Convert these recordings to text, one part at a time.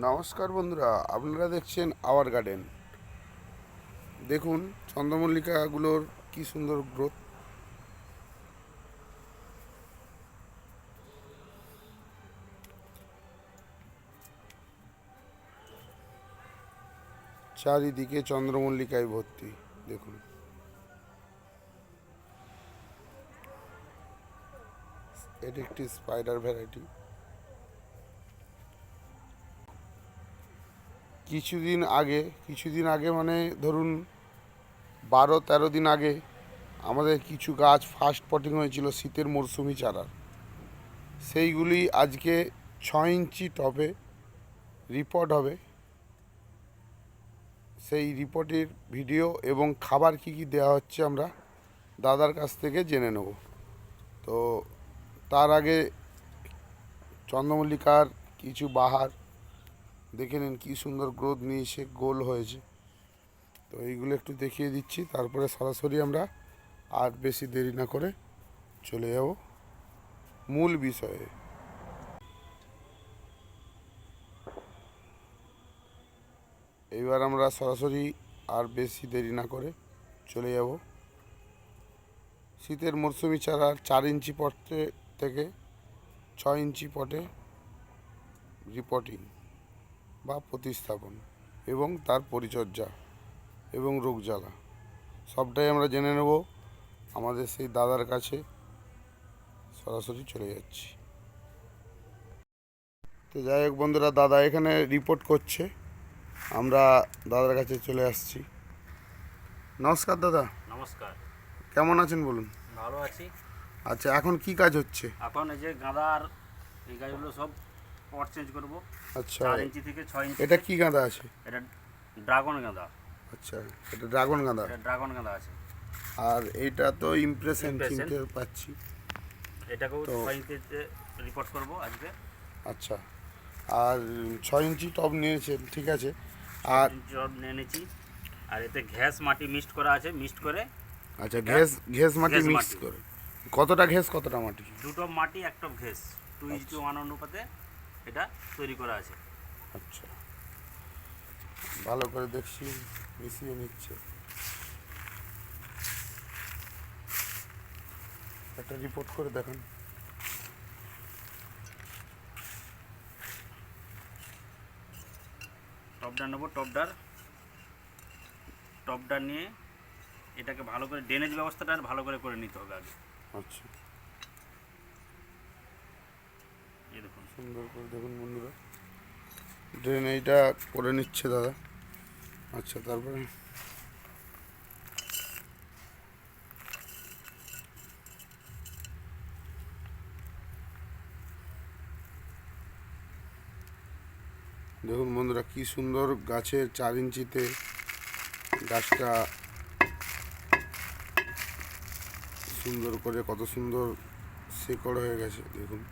নমস্কার বন্ধুরা, আপনারা দেখছেন আওয়ার গার্ডেন দেখুন চন্দ্রমল্লিকাগুলোর কি সুন্দর গ্রোথ চারিদিকে চন্দ্রমল্লিকায় ভর্তি, দেখুন। এটি একটি স্পাইডার ভ্যারাইটি কিছুদিন আগে কিছুদিন আগে মানে ধরুন বারো, তেরো দিন আগে আমাদের কিছু গাছ ফার্স্ট পটিং হয়েছিল শীতের মরশুমি চারার। সেইগুলি আজকে ছ ইঞ্চি টবে রিপোর্ট হবে। সেই রিপোর্টের ভিডিও এবং খাবার কি কি দেওয়া হচ্ছে আমরা দাদার কাছ থেকে জেনে নেব। তো তার আগে চন্দ্রমল্লিকার কিছু বাহার দেখে নিন কী সুন্দর গ্রোথ নিয়েছে গোল হয়েছে। তো এইগুলো একটু দেখিয়ে দিচ্ছি, তারপরে সরাসরি আমরা আর বেশি দেরি না করে চলে যাব মূল বিষয়ে। এইবার আমরা সরাসরি আর বেশি দেরি না করে চলে যাব। শীতের মরশুমি চারার চার ইঞ্চি পটে থেকে ছ ইঞ্চি পটে রিপোর্টিং বা প্রতিস্থাপন এবং তার পরিচর্যা এবং রোগ জ্বালা। সবটাই আমরা জেনে নেব। আমাদের সেই দাদার কাছে। সরাসরি চলে যাচ্ছি। তো যাই হোক বন্ধুরা দাদা এখানে রিপোর্ট করছে। আমরা দাদার কাছে চলে আসছি। নমস্কার দাদা। নমস্কার। কেমন আছেন বলুন? ভালো আছি। আচ্ছা এখন কি কাজ হচ্ছে? এখন এই যে গাঁদার এই গাছগুলো সব পট চেঞ্জ করব। আচ্ছা। চার ইঞ্চি থেকে ছয় ইঞ্চি। এটা কি গাঁদা আছে? এটা ড্রাগন গাঁদা। আচ্ছা এটা ড্রাগন গাঁদা? এটা ড্রাগন গাঁদা আছে। আর এইটা তো ইমপ্রেশন। চিনতে পাচ্ছি। এটাকেও তো- ছয় ইঞ্চিতে রিপোর্ট করব আজকে। আচ্ছা আর ছয় ইঞ্চি টব নিয়েছেন ঠিক আছে। আর জব নিয়ে নিয়েছি। আর এতে ঘ্যাস মাটি মিক্সড করা আছে মিক্সড করে। আচ্ছা ঘেস ঘেস মাটি মিক্স করে। কতটা ঘেস কতটা মাটি? দুটো মাটি একটা ঘেস টু ইজ টু ওয়ান অনুপাতে। এটা তৈরি করা আছে। আচ্ছা। ভালো করে দেখছি মিশিয়ে নিচ্ছে। একটা রিপোর্ট করে দেখান। টপডার নেব টপডার টপডার নিয়ে এটাকে ভালো করে ড্রেনেজ ব্যবস্থাটা আর ভালো করে করে নিতে হবে আগে। আচ্ছা এই দেখুন সুন্দর করে দেখুন বন্ধুরা। ড্রেন এইটা করে নিচ্ছে দাদা। আচ্ছা তারপরে? দেখুন বন্ধুরা, কি সুন্দর গাছের চার ইঞ্চিতে গাছটা সুন্দর করে, কত সুন্দর শেকড় হয়ে গেছে, দেখুন।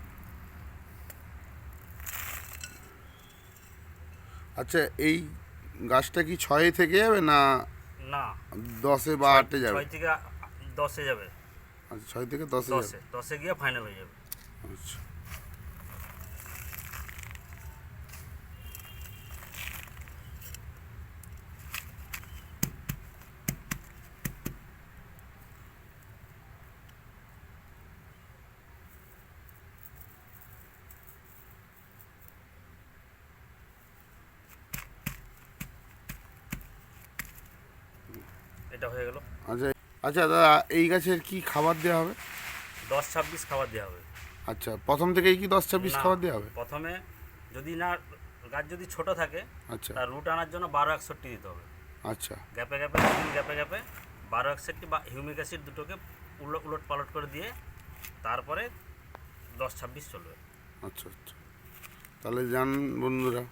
আচ্ছা এই গাছটা কি ছয় থেকে যাবে না না। দশে বা আটে যাবে? ছয় থেকে দশে যাবে। আচ্ছা ছয় থেকে দশে দশে যাবে। দশে গিয়ে ফাইনাল হয়ে যাবে। আচ্ছা। এটা হয়ে গেল। আচ্ছা আচ্ছা দাদা এই গাছের কি খাবার দেওয়া হবে? দশ ছাব্বিশ খাবার দেওয়া হবে। আচ্ছা প্রথম থেকেই কি দশ ছাব্বিশ খাবার দেওয়া হবে? প্রথমে যদি না গাছ যদি ছোট থাকে আচ্ছা। তার রুট আনার জন্য বারো একষট্টি দিতে হবে। আচ্ছা। গ্যাপে গ্যাপে গ্যাপে গ্যাপে বারো একষট্টি বা হিউমিক অ্যাসিড দুটোকে উলট উলট পালট করে দিয়ে তারপরে দশ ছাব্বিশ চলবে। আচ্ছা আচ্ছা। তাহলে যান বন্ধুরা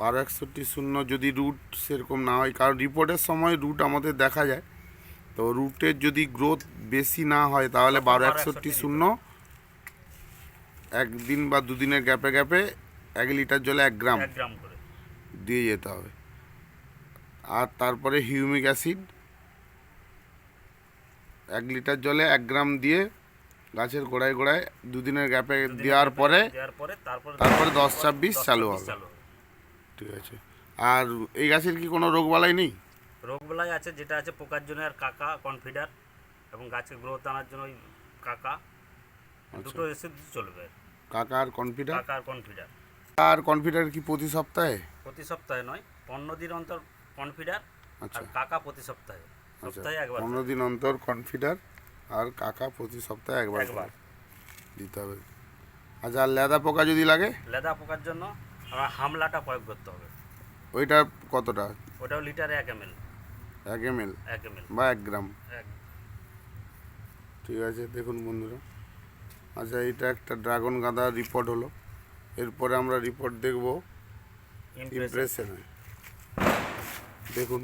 বারো একষট্টি শূন্য যদি রুট সেরকম না হয় কারণ রিপোর্টের সময় রুট আমাদের দেখা যায়। তো রুটের যদি গ্রোথ বেশি না হয় তাহলে বারো একষট্টি শূন্য একদিন বা দুদিনের গ্যাপে গ্যাপে এক লিটার জলে এক গ্রাম দিয়ে যেতে হবে। আর তারপরে হিউমিক অ্যাসিড এক লিটার জলে এক গ্রাম দিয়ে গাছের গোড়ায় গোড়ায় দুদিনের গ্যাপে দেওয়ার পরে তারপরে দশ ছাব্বিশ চালু হবে। ঠিক আছে। আর এই গাছের কি কোনো রোগবালাই নেই? রোগবেলায় আছে যেটা আছে পোকার জন্য আর কাকা কনফিডার এবং গাছের গ্রোথ আনার জন্য ওই কাকা। দুটো এসে চলবে। কাকা আর কনফিডার? কাকা আর কনফিডার। আর কনফিডার কি প্রতি সপ্তাহে? প্রতি সপ্তাহে নয় পনেরো দিন অন্তর কনফিডার আচ্ছা। আর কাকা প্রতি সপ্তাহে। আচ্ছা সপ্তাহে একবার পনেরো দিন অন্তর কনফিডার আর কাকা প্রতি সপ্তাহে একবার একবার। দিতে হবে। আচ্ছা আর লেদা পোকা যদি লাগে? লেদা পোকার জন্য আমার হামলাটা প্রয়োগ করতে হবে। ওইটা কতটা? ওটাও লিটারে এক এম এল এক এম এল এক এম এল বা এক গ্রাম? ঠিক আছে দেখুন বন্ধুরা। আচ্ছা এটা একটা ড্রাগন গাঁদা রিপোর্ট হলো। এরপরে আমরা রিপোর্ট দেখব ইমপ্রেশনে দেখুন।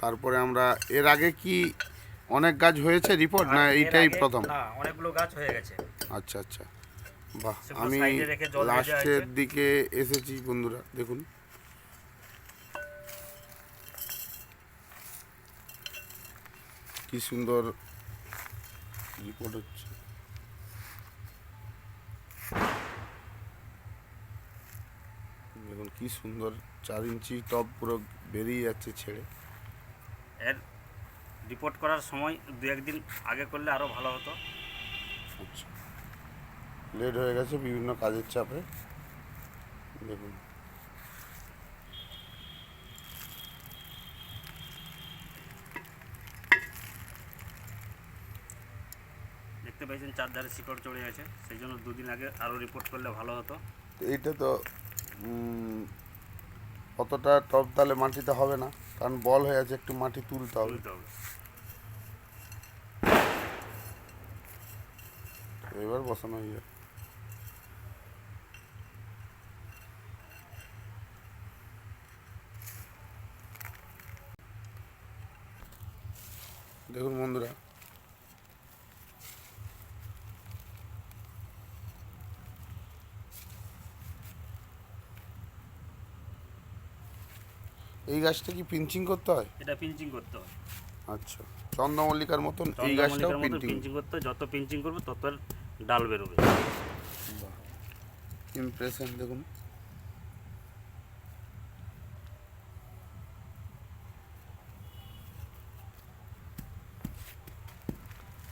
তারপরে আমরা এর আগে কি অনেক গাছ হয়েছে রিপোর্ট? না এইটাই প্রথম। অনেকগুলো গাছ হয়ে গেছে। আচ্ছা আচ্ছা। বাহ আমি লাস্টের দিকে এসেছি বন্ধুরা দেখুন। কি সুন্দর রিপোর্ট হচ্ছে। দেখুন কি সুন্দর চার ইঞ্চি টপ পুরো বেরিয়ে যাচ্ছে ছেড়ে। এর রিপোর্ট করার সময় দু একদিন আগে করলে আরও ভালো হতো। আচ্ছা। লেট হয়ে গেছে বিভিন্ন কাজের চাপে। দেখুন। দেখতে পাইছেন চারধারে শিকড় চড়ে আছে সেই জন্য দুদিন আগে আরও রিপোর্ট করলে ভালো হতো। এইটা তো অতটা টপ তালে মাটিতে হবে না কারণ বল হয়ে আছে একটু মাটি তুলতে হবে। এবার বসানো হয়ে যাবে। দেখুন বন্ধুরা। এই গাছটা কি পিঞ্চিং করতে হয়? এটা পিঞ্চিং করতে হয়। আচ্ছা চন্দ্রমল্লিকার মতন এই গাছটাও পিঞ্চিং পিঞ্চিং করতে হয় যত পিঞ্চিং করবে তত ডাল বেরোবে। ইমপ্রেশন দেখুন।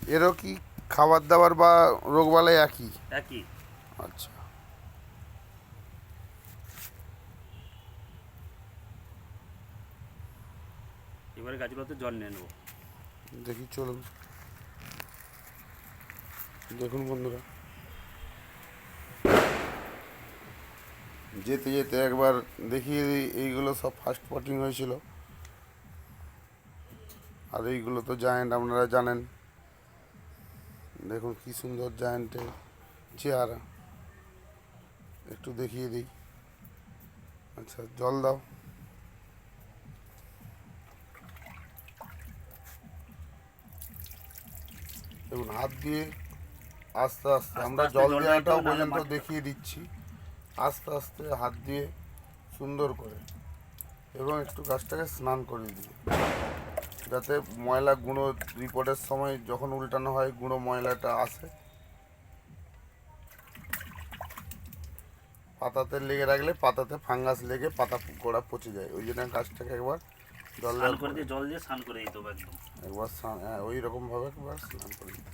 এরও কি খাবার দাবার বা রোগবালাই একই? একই। আচ্ছা। এবারে গাছগুলোতে জল নিয়ে নেব। দেখি চলুন। দেখুন বন্ধুরা। যেতে যেতে একবার দেখিয়ে দিই এইগুলো সব ফার্স্ট পটিং হয়েছিল। আর এইগুলো তো জায়েন্ট আপনারা জানেন। দেখুন কি সুন্দর জায়েন্টের চেহারা। একটু দেখিয়ে দিই। আচ্ছা জল দাও। দেখুন হাত দিয়ে আস্তে আস্তে আমরা জল দেওয়াটাও পর্যন্ত দেখিয়ে দিচ্ছি। আস্তে আস্তে হাত দিয়ে সুন্দর করে। এবং একটু গাছটাকে স্নান করে দিই। যাতে ময়লা গুঁড়ো রিপোর্টের সময় যখন উল্টানো হয় গুঁড়ো ময়লাটা আসে। পাতাতে লেগে রাখলে পাতাতে ফাঙ্গাস লেগে পাতা গোড়া পচে যায়। ওই জন্য গাছটাকে একবার জল স্নান করে দিয়ে জল দিয়ে স্নান করে দিতে হবে একদম। একবার স্নান হ্যাঁ ওই রকমভাবে একবার স্নান করে দিতে।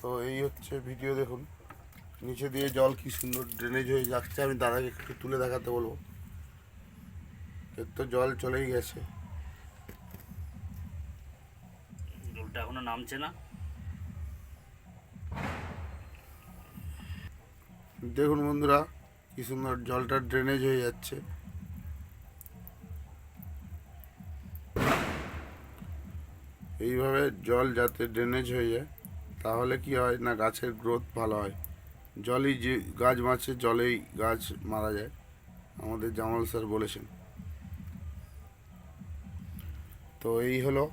তো এই হচ্ছে ভিডিও দেখুন। নিচে দিয়ে জল কি সুন্দর ড্রেনেজ হয়ে যাচ্ছে আমি দাদাকে একটু তুলে দেখাতে বলব। এর তো জল চলেই গেছে। এখনও নামছে না। দেখুন বন্ধুরা, কি সুন্দর জলটা ড্রেনেজ হয়ে যাচ্ছে। এইভাবে জল যাতে ড্রেনেজ হয়ে যায়, তাহলে কি হয় না গাছের গ্রোথ ভালো হয়? জলই যে গাছ বাঁচে জলেই গাছ মারা যায়, আমাদের জামাল স্যার বলেছেন। তো এই হলো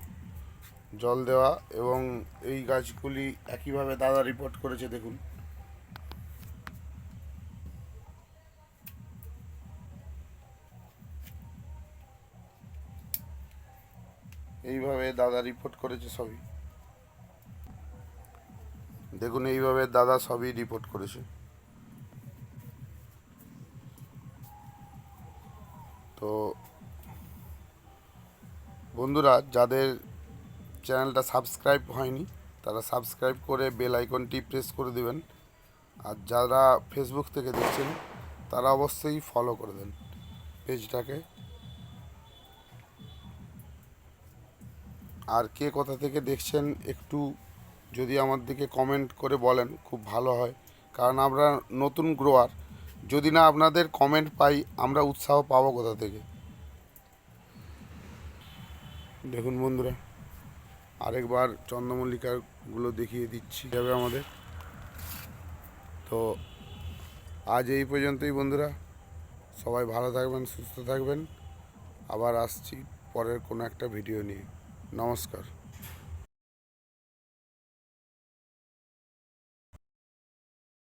জল দেওয়া এবং এই গাছগুলি একইভাবে দাদা রিপোর্ট করেছে, দেখুন। এইভাবে দাদা রিপোর্ট করেছে সবই। দেখুন, এইভাবে দাদা সবই রিপোর্ট করেছে। তো বন্ধুরা, যাদের চ্যানেলটা সাবস্ক্রাইব হয়নি, তারা সাবস্ক্রাইব করে বেল আইকনটি প্রেস করে দেবেন। আর যারা ফেসবুক থেকে দেখছেন, তারা অবশ্যই ফলো করে দেন পেজটাকে। আর কে কোথা থেকে দেখছেন, একটু যদি আমার দিকে কমেন্ট করে বলেন, খুব ভালো হয়। কারণ আমরা নতুন গ্রোয়ার যদি না আপনাদের কমেন্ট পাই, আমরা উৎসাহ পাবো কোথা থেকে? দেখুন বন্ধুরা। আরেকবার চন্দ্রমল্লিকাগুলো দেখিয়ে দিচ্ছি যাবে আমাদের। তো আজ এই পর্যন্তই বন্ধুরা। সবাই ভালো থাকবেন, সুস্থ থাকবেন। আবার আসছি পরের কোনো একটা ভিডিও নিয়ে। নমস্কার।